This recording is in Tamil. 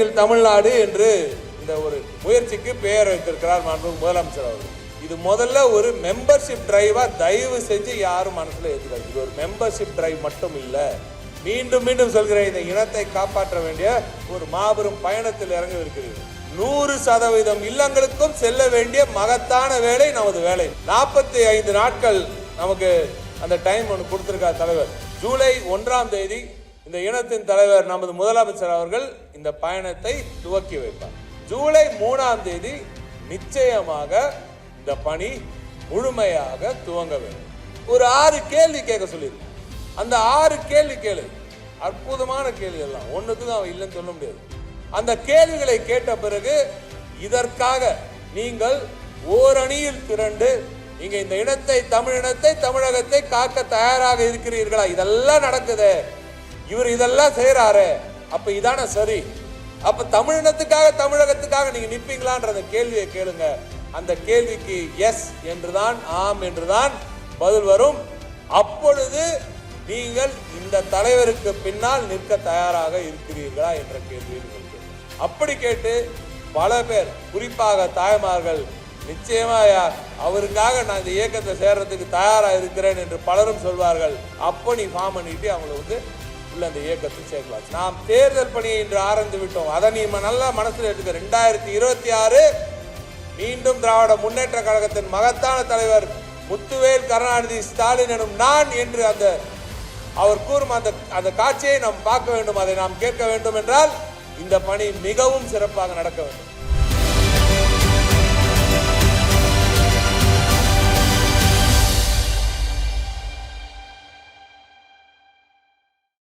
சேவிங்கில் தமிழ்நாடு என்று இந்த ஒரு முயற்சிக்கு பெயர் வைத்திருக்கிறார் மாண்பு முதலமைச்சர் அவர்கள். இது முதல்ல ஒரு மெம்பர்ஷிப் டிரைவா தயவு செஞ்சு யாரும் மனசுல ஏற்றுக்காது இது ஒரு மெம்பர்ஷிப் டிரைவ் மட்டும் இல்லை. மீண்டும் மீண்டும் சொல்கிறேன் இந்த இனத்தை காப்பாற்ற வேண்டிய ஒரு மாபெரும் பயணத்தில் இறங்கவிருக்கிறீர்கள் நூறு சதவீதம் இல்லங்களுக்கும் செல்ல வேண்டிய மகத்தான வேலை நமது வேலை. நாற்பத்தி ஐந்து நாட்கள் நமக்கு அந்த டைம் ஒன்று கொடுத்துருக்கார் தலைவர். ஜூலை ஒன்றாம் தேதி இந்த இனத்தின் தலைவர் நமது முதலமைச்சர் அவர்கள் இந்த பயணத்தை துவக்கி வைப்பார். ஜூலை மூணாம் தேதி நிச்சயமாக இந்த பணி முழுமையாக துவங்க வேண்டும். ஒரு ஆறு கேள்வி கேட்க சொல்லியிருக்கேன். அந்த ஆறு கேள்வி கேளு. அற்புதமான கேள்வி எல்லாம். ஒன்றுக்கும் அவன் இல்லைன்னு சொல்ல முடியாது. அந்த கேள்விகளை கேட்ட பிறகு இதற்காக நீங்கள் ஓரணியில் திரண்டு நீங்கள் இந்த இனத்தை தமிழ் இனத்தை தமிழகத்தை காக்க தயாராக இருக்கிறீர்களா? இதெல்லாம் நடக்குது. இவர் இதெல்லாம் செய்யறாரு அப்ப இதான சரி. அப்ப தமிழினத்துக்காக தமிழகத்துக்காக நீங்க நிற்பீங்களான்ற கேள்வியை கேளுங்க. அந்த கேள்விக்கு எஸ் என்றுதான் ஆம் என்றுதான் பதில் வரும். அப்பொழுது நீங்கள் இந்த தலைவருக்கு பின்னால் நிற்க தயாராக இருக்கிறீர்களா என்ற கேள்வியில் அப்படி கேட்டு பல பேர் குறிப்பாக தாய்மார்கள் நிச்சயமா அவருக்காக நான் இந்த இயக்கத்தை சேர்றதுக்கு தயாராக இருக்கிறேன் என்று பலரும் சொல்வார்கள். அப்போ நீ ஃபார்ம் பண்ணிட்டு அவங்களை வந்து உள்ள அந்த இயக்கத்தில் சேர்க்கலாம். நாம் தேர்தல் பணியை இன்று ஆரம்பித்து விட்டோம். அதை நீ நல்லா மனசில் எடுத்துக்க. ரெண்டாயிரத்தி இருபத்தி ஆறு மீண்டும் திராவிட முன்னேற்ற கழகத்தின் மகத்தான தலைவர் முத்துவேல் கருணாநிதி ஸ்டாலின் எனும் நான் என்று அந்த அவர் கூறும் அந்த அந்த காட்சியை நாம் பார்க்க வேண்டும். அதை நாம் கேட்க வேண்டும் என்றால் இந்த பணி மிகவும் சிறப்பாக நடக்க வேண்டும்.